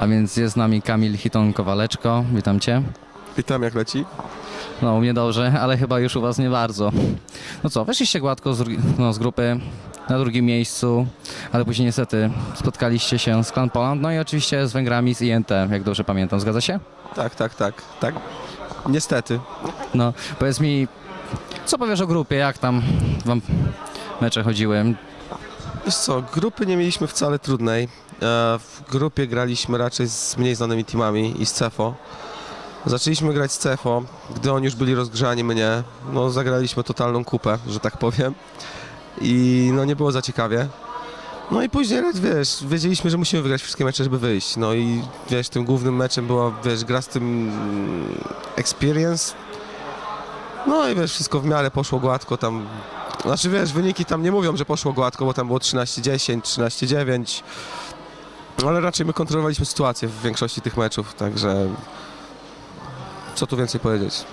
A więc jest z nami Kamil Hiton-Kowaleczko. Witam Cię. Witam, jak leci? No, u mnie dobrze, ale chyba już u Was nie bardzo. No co, weszliście gładko z, no, z grupy na drugim miejscu, ale później niestety spotkaliście się z Clan Poland, no i oczywiście z Węgrami z INT, jak dobrze pamiętam. Zgadza się? Tak, tak, tak, tak. Niestety. No, powiedz mi, co powiesz o grupie, jak tam Wam mecze chodziły? Wiesz co, grupy nie mieliśmy wcale trudnej. E, W grupie graliśmy raczej z mniej znanymi teamami i z CEFO. Zaczęliśmy grać z CEFO, gdy oni już byli rozgrzani, my nie. No, zagraliśmy totalną kupę, że tak powiem. I no, nie było za ciekawie. No i później, wiesz, wiedzieliśmy, że musimy wygrać wszystkie mecze, żeby wyjść. No i wiesz, tym głównym meczem była, wiesz, gra z tym mm, experience. No i wiesz, wszystko w miarę poszło gładko, tam Znaczy wiesz, wyniki tam nie mówią, że poszło gładko, bo tam było 13-10, 13-9. Ale raczej my kontrolowaliśmy sytuację w większości tych meczów, także co tu więcej powiedzieć.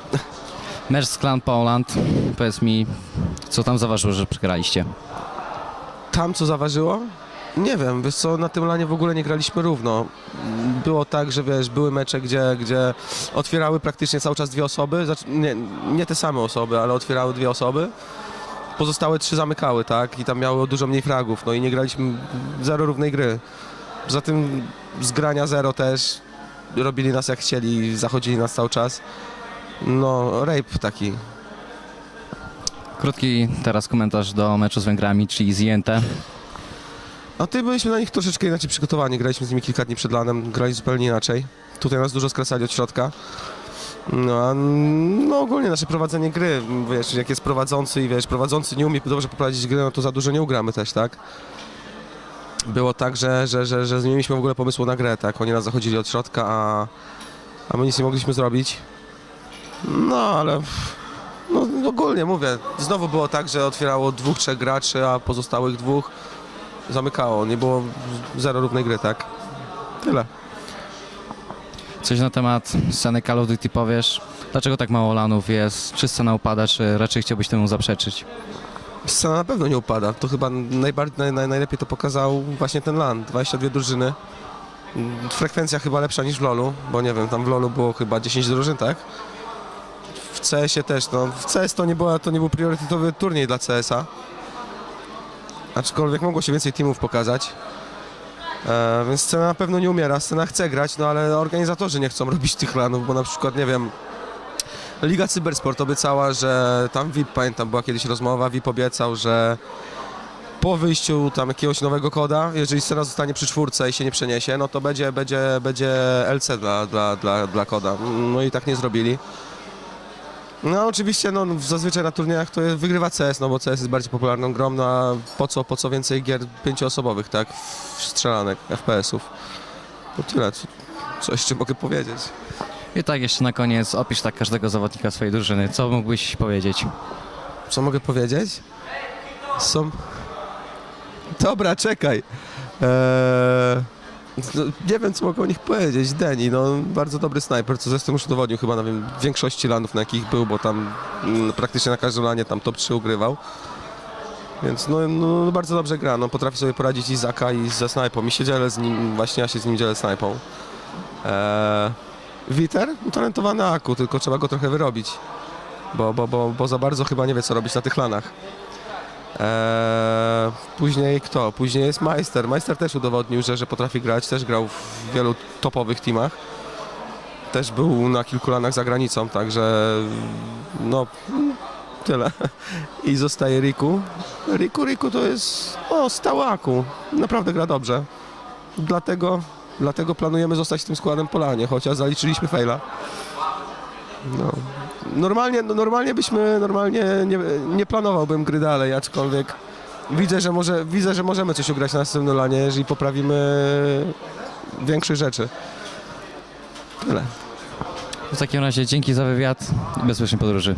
Mecz z Clan Poland, powiedz mi, co tam zaważyło, że przegraliście? Tam co zaważyło? Nie wiem, wiesz co, na tym lanie w ogóle nie graliśmy równo. Było tak, że wiesz, były mecze, gdzie, gdzie otwierały praktycznie cały czas dwie osoby, znaczy, nie, nie te same osoby, ale otwierały dwie osoby. Pozostałe trzy zamykały, tak? I tam miało dużo mniej fragów, no i nie graliśmy zero równej gry. Poza tym z grania zero też robili nas jak chcieli, zachodzili nas cały czas. No, rape taki. Krótki teraz komentarz do meczu z Węgrami, czyli z INT. A ty byliśmy na nich troszeczkę inaczej przygotowani. Graliśmy z nimi kilka dni przed lanem, grali zupełnie inaczej. Tutaj nas dużo skracali od środka. No, no ogólnie nasze prowadzenie gry, wiesz, jak jest prowadzący i wiesz, prowadzący nie umie dobrze poprowadzić gry, no to za dużo nie ugramy też, tak? Było tak, że, że, że, że nie mieliśmy w ogóle pomysłu na grę, tak? Oni nas zachodzili od środka, a, a my nic nie mogliśmy zrobić. No, ale no, ogólnie mówię, znowu było tak, że otwierało dwóch, trzech graczy, a pozostałych dwóch zamykało. Nie było zero równej gry, tak? Tyle. Coś na temat sceny Call of Duty powiesz? Dlaczego tak mało lanów jest? Czy scena upada, czy raczej chciałbyś temu zaprzeczyć? Scena na pewno nie upada. To chyba najbardziej, naj, naj, najlepiej to pokazał właśnie ten LAN. 22 drużyny. Frekwencja chyba lepsza niż w LoLu, bo nie wiem, tam w LoLu było chyba 10 drużyn, tak? W CS-ie też, no. W CS to nie, była, to nie był priorytetowy turniej dla CS-a. Aczkolwiek mogło się więcej teamów pokazać. E, więc scena na pewno nie umiera. Scena chce grać, no ale organizatorzy nie chcą robić tych lanów, bo na przykład, nie wiem, Liga Cybersport obiecała, że tam VIP, pamiętam, była kiedyś rozmowa, VIP obiecał, że po wyjściu tam jakiegoś nowego koda, jeżeli scena zostanie przy czwórce i się nie przeniesie, no to będzie, będzie, będzie LC dla, dla, dla, dla koda. No i tak nie zrobili. No oczywiście, no zazwyczaj na turniejach to jest, wygrywa CS, no bo CS jest bardziej popularną grą, no a po co, po co więcej gier pięcioosobowych, tak, w strzelanek, FPS-ów. No tyle, co, co jeszcze mogę powiedzieć. I tak jeszcze na koniec opisz tak każdego zawodnika swojej drużyny. Co mógłbyś powiedzieć? Co mogę powiedzieć? Są... Dobra, czekaj. Eee... no, Nie wiem, co mogę o nich powiedzieć. Deni, no bardzo dobry snajper, co zresztą już udowodnił chyba na wiem, większości landów, na jakich był, bo tam mm, praktycznie na każdym lanie tam top 3 ugrywał. Więc no, no bardzo dobrze gra, no potrafi sobie poradzić i z AK i ze snajpą. I się dzielę z nim, właśnie ja się z nim dzielę snajpą. Eee... Witer? Utalentowany Aku, tylko trzeba go trochę wyrobić bo, bo, bo, bo za bardzo chyba nie wie, co robić na tych lanach. Eee, później kto? Później jest Meister. Meister też udowodnił, że, że potrafi grać, też grał w wielu topowych teamach. Też był na kilku lanach za granicą, także no tyle. I zostaje Riku. Riku, Riku to jest o, stały Aku. Naprawdę gra dobrze. Dlatego, dlatego planujemy zostać tym składem po lanie, chociaż zaliczyliśmy faila. No. Normalnie, no normalnie byśmy, normalnie nie, nie planowałbym gry dalej, aczkolwiek widzę, że może, widzę, że możemy coś ugrać na następnym lanie, jeżeli poprawimy większych rzeczy. Tyle. W takim razie dzięki za wywiad i bezpiecznej podróży.